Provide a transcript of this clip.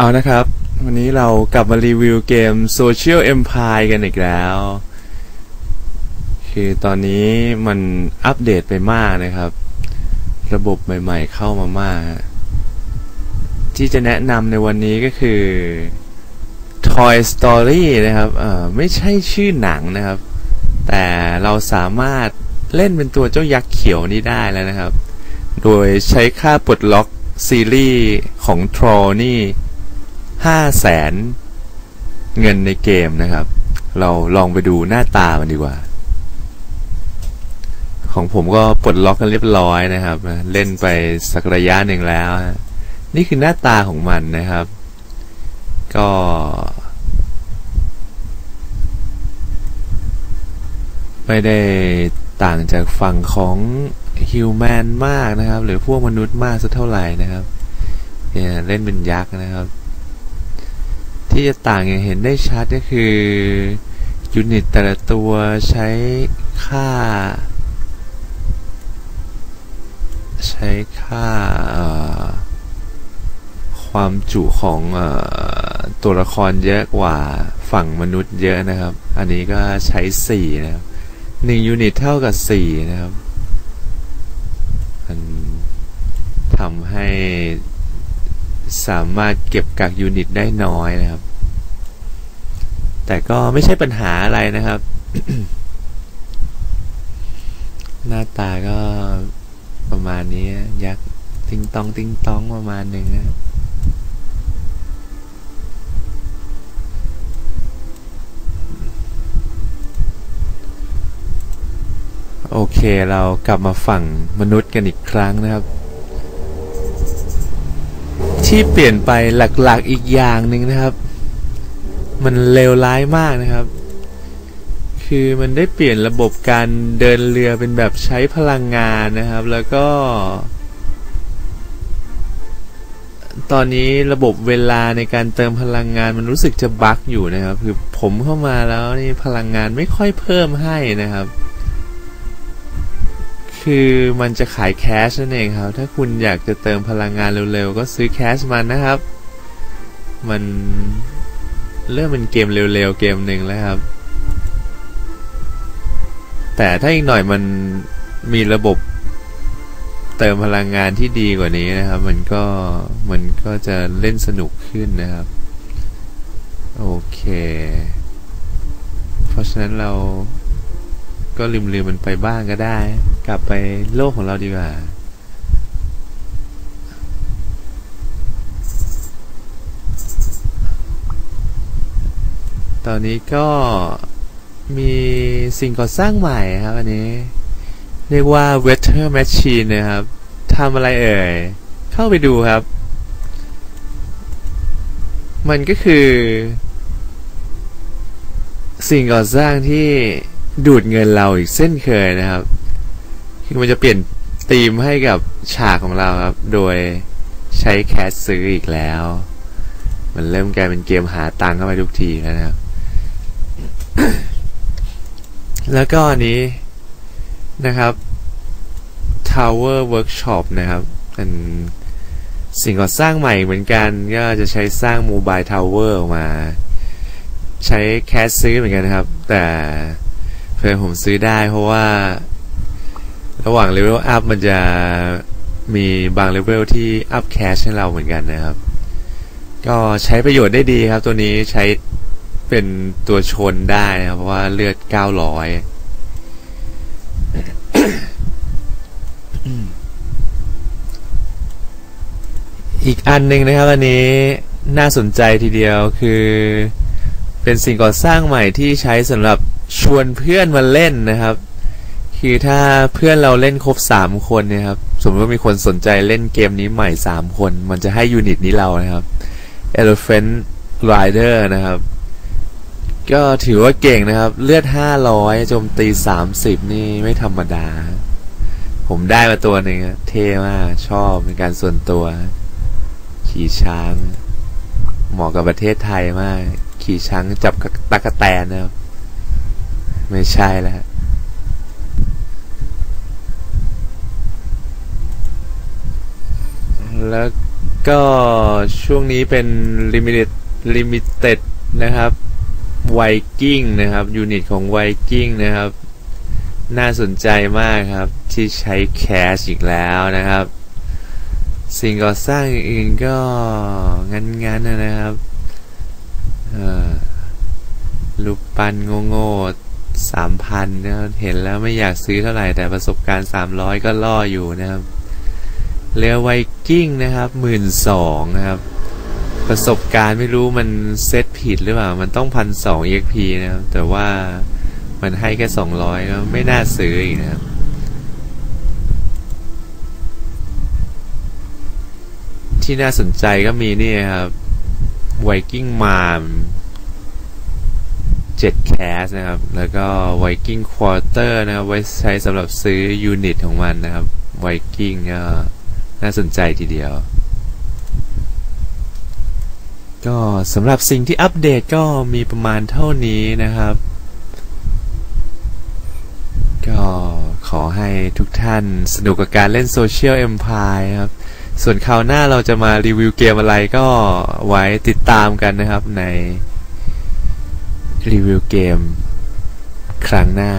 เอานะครับ วันนี้เรากลับมารีวิวเกม Social Empire กันอีกแล้ว คือตอนนี้มันอัปเดตไปมากนะครับ ระบบใหม่ๆเข้ามามาก ที่จะแนะนำในวันนี้ก็คือ Toy Story นะครับเอ่อไม่ใช่ชื่อหนังนะครับ แต่เราสามารถเล่นเป็นตัวเจ้ายักษ์เขียวนี้ได้แล้วนะครับ โดยใช้ค่าปลดล็อกซีรีส์ของ Troll นี่ ห้าแสนเงินในเกมนะครับ เราลองไปดูหน้าตามันดีกว่า ของผมก็ปลดล็อกกันเรียบร้อยนะครับ เล่นไปสักระยะหนึ่งแล้ว นี่คือหน้าตาของมันนะครับ ก็ ไม่ได้ต่างจากฝั่งของฮิวแมนมากนะครับ หรือพวกมนุษย์มากสักเท่าไหร่นะครับ เนี่ยเล่นเป็นยักษ์นะครับ ที่จะต่างอย่างเห็นได้ชัดก็คือยูนิตแต่ละตัวใช้ค่า ใช้ค่าความจุของอตัวละครเยอะกว่าฝั่งมนุษย์เยอะนะครับ อันนี้ก็ใช้ 4 นะครับ1ยูนิตเท่ากับ 4 นะครับ มันทำให้ สามารถเก็บกักยูนิตได้น้อยนะครับ แต่ก็ไม่ใช่ปัญหาอะไรนะครับ หน้าตาก็ประมาณนี้ยักษ์ติ้งตองติ้งตองประมาณหนึ่งนะโอเคเรากลับมาฝั่งมนุษย์กันอีกครั้งนะครับ ที่เปลี่ยนไปหลักๆอีกอย่างหนึ่งนะครับ มันเลวร้ายมากนะครับ คือมันได้เปลี่ยนระบบการเดินเรือเป็นแบบใช้พลังงานนะครับ แล้วก็ ตอนนี้ระบบเวลาในการเติมพลังงานมันรู้สึกจะบั๊กอยู่นะครับ คือผมเข้ามาแล้วนี่พลังงานไม่ค่อยเพิ่มให้นะครับ คือมันจะขายแคชนั่นเองครับ ถ้าคุณอยากจะเติมพลังงานเร็วๆ ก็ซื้อแคชมันนะครับ มันเริ่มเป็นเกมเร็วๆ เกมหนึ่งแล้วครับ แต่ถ้าอีกหน่อยมันมีระบบเติมพลังงานที่ดีกว่านี้นะครับ มันก็มันก็จะเล่นสนุกขึ้นนะครับ โอเค เพราะฉะนั้นเราก็ลืมลืมมันไปบ้างก็ได้ กลับไปโลกของเราดีกว่า ตอนนี้ก็มีสิ่งก่อสร้างใหม่ครับอันนี้ เรียกว่า Weather Machine นะครับทำอะไรเอ่ย เข้าไปดูครับ มันก็คือ สิ่งก่อสร้างที่ดูดเงินเราอีกเส้นเคยนะครับ คือมันจะเปลี่ยนธีมให้กับฉากของเราครับ โดยใช้แคสซื้ออีกแล้ว มันเริ่มกลายเป็นเกมหาตังค์เข้าไปทุกทีแล้วนะครับ แล้วก็อันนี้นะครับ Tower Workshop นะครับเป็นสิ่งก่อสร้างใหม่เหมือนกัน ก็จะใช้สร้างโมบายทาวเวอร์ออกมา ใช้แคสซื้อเหมือนกันนะครับ แต่เพื่อนผมซื้อได้เพราะว่า ระหว่างเลเวลอัพมันจะมีบางเลเวลที่อัพแคชให้เราเหมือนกันนะครับ ก็ใช้ประโยชน์ได้ดีครับ ตัวนี้ใช้เป็นตัวชนได้นะครับ เพราะว่าเลือด 900 อีกอันหนึ่งนะครับ อันนี้น่าสนใจทีเดียวคือ เป็นสิ่งก่อสร้างใหม่ที่ใช้สำหรับชวนเพื่อนมาเล่นนะครับ คือถ้าเพื่อนเราเล่นครบสามคนเนี่ยครับ สมมติว่ามีคนสนใจเล่นเกมนี้ใหม่สามคน มันจะให้ยูนิตนี้เรานะครับ Elephant Rider นะครับ ก็ถือว่าเก่งนะครับ เลือด500โจมตี30นี่ไม่ธรรมดา ผมได้มาตัวหนึ่งเท่มาก ชอบเป็นการส่วนตัว ขี่ช้าง เหมาะกับประเทศไทยมาก ขี่ช้างจับตะกะแตนนะครับ ไม่ใช่แล้ว แล้วก็ช่วงนี้เป็น limited limited นะครับไวกิ้งนะครับยูนิตของไวกิ้งนะครับ น่าสนใจมากครับ ที่ใช้แคชอีกแล้วนะครับ สิ่งก่อสร้างอื่นก็งั้นๆนะครับลูกปันโง่ๆสามพันนะเห็นแล้วไม่อยากซื้อเท่าไหร่แต่ประสบการณ์สามร้อยก็ล่ออยู่นะครับ เรือไวกิ้งนะครับหมื่นสองนะครับ ประสบการณ์ไม่รู้มันเซตผิดหรือเปล่า มันต้องพันสอง EXP นะครับ แต่ว่ามันให้แค่สองร้อยก็ไม่น่าซื้ออีกนะครับที่น่าสนใจก็มีนี่ครับไวกิ้งมามเจ็ดแคสนะครับ แล้วก็ไวกิ้งควอเตอร์นะครับ ไว้ใช้สำหรับซื้อยูนิตของมันนะครับไวกิ้งก็ น่าสนใจทีเดียว ก็สำหรับสิ่งที่อัปเดตก็มีประมาณเท่านี้นะครับ ก็ขอให้ทุกท่านสนุกกับการเล่นโซเชียลเอ็มพายครับ ส่วนคราวหน้าเราจะมารีวิวเกมอะไรก็ไว้ติดตามกันนะครับในรีวิวเกมครั้งหน้า